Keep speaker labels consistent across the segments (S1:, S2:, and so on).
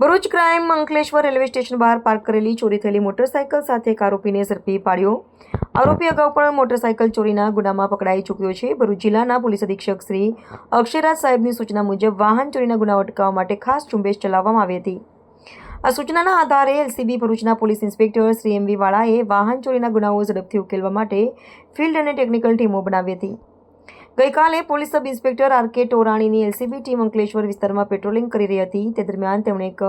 S1: Bharuch crime Ankleshwar railway station બહાર park કરેલી ચોરી થયેલી મોટરસાઇકલ સાથે એક આરોપીને ઝડપી પાડ્યો. આરોપી અગાઉ પણ મોટરસાઇકલ ચોરીના ગુનામાં પકડાઈ ચૂક્યો છે. ભરૂચ જિલ્લાના પોલીસ અધિક્ષક શ્રી અક્ષયરાજ સાહેબની સૂચના મુજબ વાહન ચોરીના ગુનાઓ અટકાવવા માટે ખાસ ઝુંબેશ ચલાવવામાં આવી હતી. આ સૂચનાના આધારે એલસીબી ભરૂચના police inspector Shri M V વાળાએ વાહન ચોરીના ગુનાઓ ઝડપથી ઉકેલવા માટે ફિલ્ડ અને ટેકનિકલ ટીમો બનાવી હતી. ગઈકાલે police sub inspector R K ટોરાણીની LCB team Ankleshwar વિસ્તારમાં પેટ્રોલિંગ કરી રહી હતી. તે દરમિયાન તેમણે એક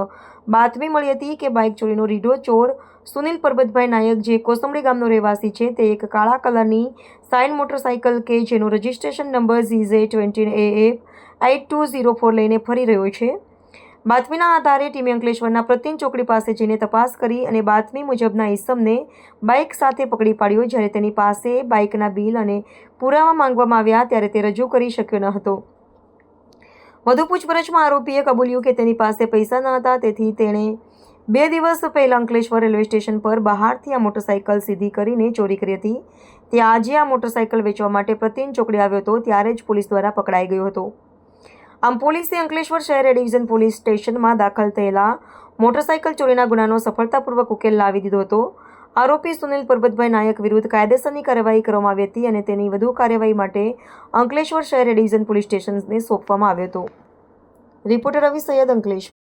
S1: બાતમી મળી હતી કે બાઇક ચોરીનો રીઢો ચોર સુનિલ પરબતભાઈ નાયક, જે કોસંબડી ગામનો રહેવાસી છે, તે એક કાળા કલરની સાઇન મોટરસાઇકલ કે જેનો registration number G J twenty A eight two zero four લઈને ફરી રહ્યો છે. બાતમીના આધારે ટીમે અંકલેશ્વરના પ્રતિન ચોકડી પાસે જઈને તપાસ કરી અને બાતમી મુજબના ઈસમને બાઇક સાથે પકડી પાડ્યો જ્યારે તેની પાસે બાઇકના બિલ અને પુરાવા માંગવામાં આવ્યા ત્યારે તે રજૂ કરી શક્યો ન હતો. વધુ પૂછપરછમાં આરોપીએ કબૂલ્યું કે તેની પાસે પૈસા ન હતા, તેથી તેણે બે દિવસ પહેલા અંકલેશ્વર રેલવે સ્ટેશન પર બહારથી આ મોટરસાઇકલ સીધી કરીને ચોરી કરી હતી. તે આજે આ મોટરસાઇકલ વેચવા માટે પ્રતિન ચોકડી આવ્યો હતો, ત્યારે જ પોલીસ દ્વારા પકડાઈ ગયો હતો. આમ પોલીસે અંકલેશ્વર શહેર ડિવિઝન પોલીસ સ્ટેશનમાં દાખલ થયેલા મોટરસાઇકલ ચોરીના ગુનાનો સફળતાપૂર્વક ઉકેલ લાવી દીધો હતો. આરોપી સુનિલ પરબતભાઈ નાયક વિરુદ્ધ કાયદેસરની કાર્યવાહી કરવામાં આવી હતી અને તેની વધુ કાર્યવાહી માટે અંકલેશ્વર શહેર ડિવિઝન પોલીસ સ્ટેશનને સોંપવામાં આવ્યો હતો. રિપોર્ટર રવિ સૈયદ અંકલેશ્વર